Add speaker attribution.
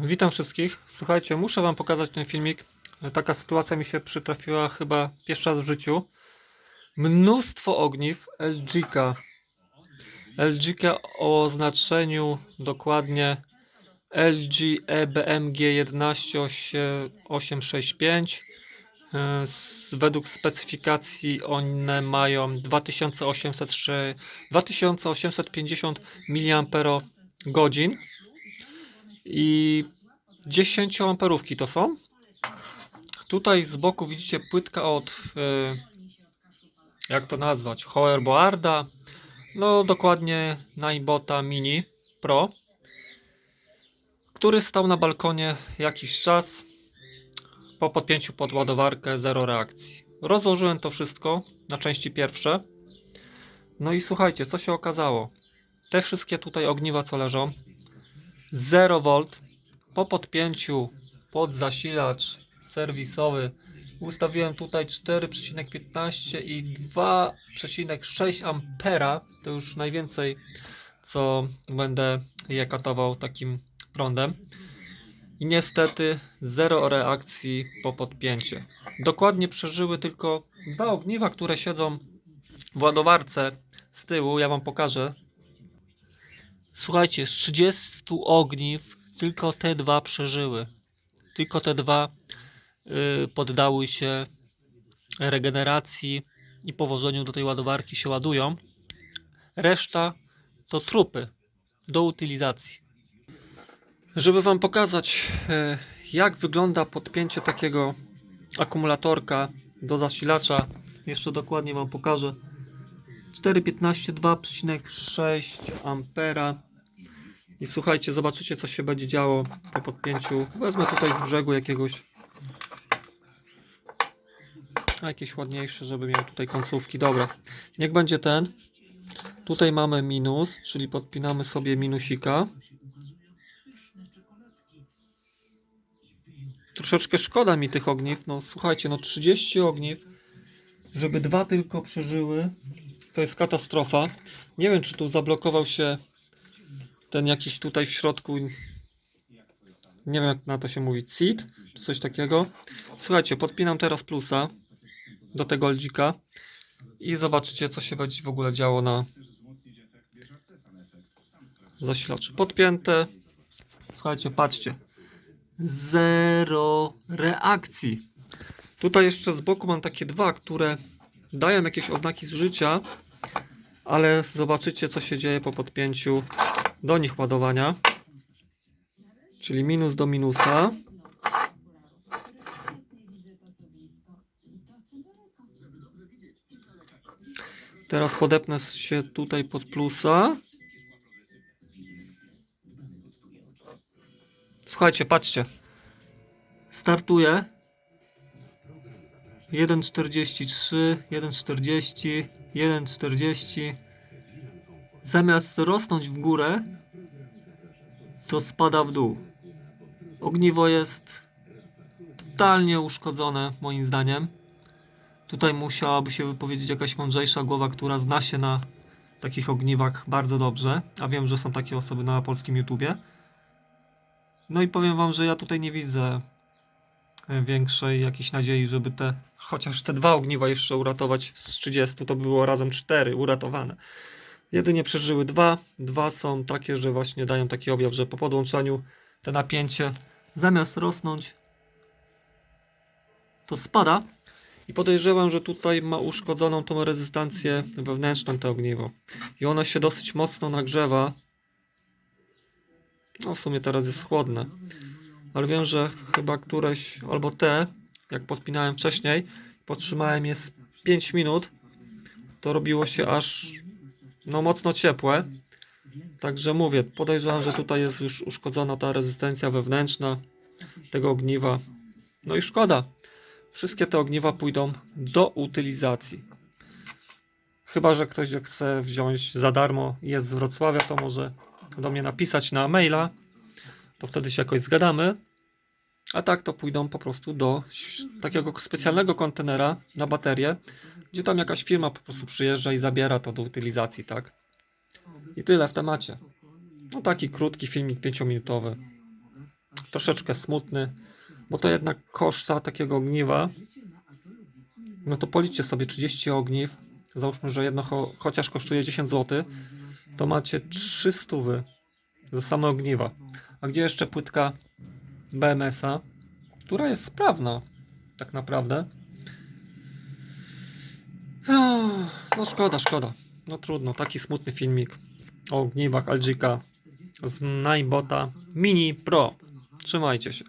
Speaker 1: Witam wszystkich. Słuchajcie, muszę Wam pokazać ten filmik. Taka sytuacja mi się przytrafiła chyba pierwszy raz w życiu. Mnóstwo ogniw LG-ka. LG-ka o oznaczeniu dokładnie LG EBMG 11865. E, z- Według specyfikacji one mają 2803 2850 mAh i 10 amperówki to są. Tutaj z boku widzicie płytka od e, jak to nazwać? Hoverboarda. No dokładnie Ninebota Mini Pro, który stał na balkonie jakiś czas. Po podpięciu pod ładowarkę zero reakcji. Rozłożyłem to wszystko na części pierwsze. No i słuchajcie, co się okazało? Te wszystkie tutaj ogniwa co leżą 0 V po podpięciu pod zasilacz serwisowy. Ustawiłem tutaj 4,15 i 2,6 ampera. To już najwięcej co będę je katował takim prądem. I niestety zero reakcji po podpięcie dokładnie przeżyły tylko dwa ogniwa które siedzą w ładowarce z tyłu. Ja wam pokażę Słuchajcie, z 30 ogniw tylko te dwa przeżyły. Tylko te dwa y, poddały się regeneracji i powożeniu do tej ładowarki się ładują. Reszta to trupy do utylizacji. Żeby Wam pokazać, y, jak wygląda podpięcie takiego akumulatorka do zasilacza, jeszcze dokładnie Wam pokażę. 4,15 2,6 ampera i słuchajcie, zobaczycie co się będzie działo po podpięciu. Wezmę tutaj z brzegu jakiegoś jakieś ładniejsze, żeby miał tutaj końcówki. Dobra, niech będzie ten. Tutaj mamy minus, czyli podpinamy sobie minusika. Troszeczkę szkoda mi tych ogniw. No słuchajcie, no 30 ogniw, żeby dwa tylko przeżyły. To jest katastrofa. Nie wiem, czy tu zablokował się ten jakiś tutaj w środku. Nie wiem, jak na to się mówi. Seed, czy coś takiego. Słuchajcie, podpinam teraz plusa do tego LG-ka i zobaczycie, co się będzie w ogóle działo na zasilaczu. Podpięte. Słuchajcie, patrzcie. Zero reakcji. Tutaj jeszcze z boku mam takie dwa, które dają jakieś oznaki zużycia, ale zobaczycie co się dzieje po podpięciu do nich ładowania. Czyli minus do minusa. Teraz podepnę się tutaj pod plusa. Słuchajcie, patrzcie. Startuję. 1,43, 1,40, 1,40. Zamiast rosnąć w górę, to spada w dół. Ogniwo jest totalnie uszkodzone, moim zdaniem. Tutaj musiałaby się wypowiedzieć jakaś mądrzejsza głowa, która zna się na takich ogniwach bardzo dobrze. A wiem, że są takie osoby na polskim YouTubie. No i powiem Wam, że ja tutaj nie widzę e, większej jakiejś nadziei, żeby te, chociaż te dwa ogniwa jeszcze uratować z 30, to by było razem cztery uratowane. Jedynie przeżyły dwa. Dwa są takie, że właśnie dają taki objaw, że po podłączeniu te napięcie zamiast rosnąć, to spada. I podejrzewam, że tutaj ma uszkodzoną tą rezystancję wewnętrzną to ogniwo. I ono się dosyć mocno nagrzewa. No w sumie teraz jest chłodne. Ale wiem, że chyba któreś, albo te, jak podpinałem wcześniej, potrzymałem je z 5 minut, to robiło się aż no mocno ciepłe. Także mówię, podejrzewam, że tutaj jest już uszkodzona ta rezystencja wewnętrzna tego ogniwa. No i szkoda. Wszystkie te ogniwa pójdą do utylizacji. Chyba, że ktoś chce wziąć za darmo i jest z Wrocławia, to może do mnie napisać na maila. To wtedy się jakoś zgadamy. A tak to pójdą po prostu do takiego specjalnego kontenera na baterię, gdzie tam jakaś firma po prostu przyjeżdża i zabiera to do utylizacji, tak? I tyle w temacie. No taki krótki filmik 5-minutowy. troszeczkę smutny, bo to jednak koszta takiego ogniwa. No to policzcie sobie 30 ogniw. Załóżmy, że jedno cho chociaż kosztuje 10 zł, to macie 300 za same ogniwa. A gdzie jeszcze płytka BMS-a, która jest sprawna, tak naprawdę. No szkoda, szkoda. No trudno, taki smutny filmik o ogniwach Algika z Ninebota Mini Pro. Trzymajcie się.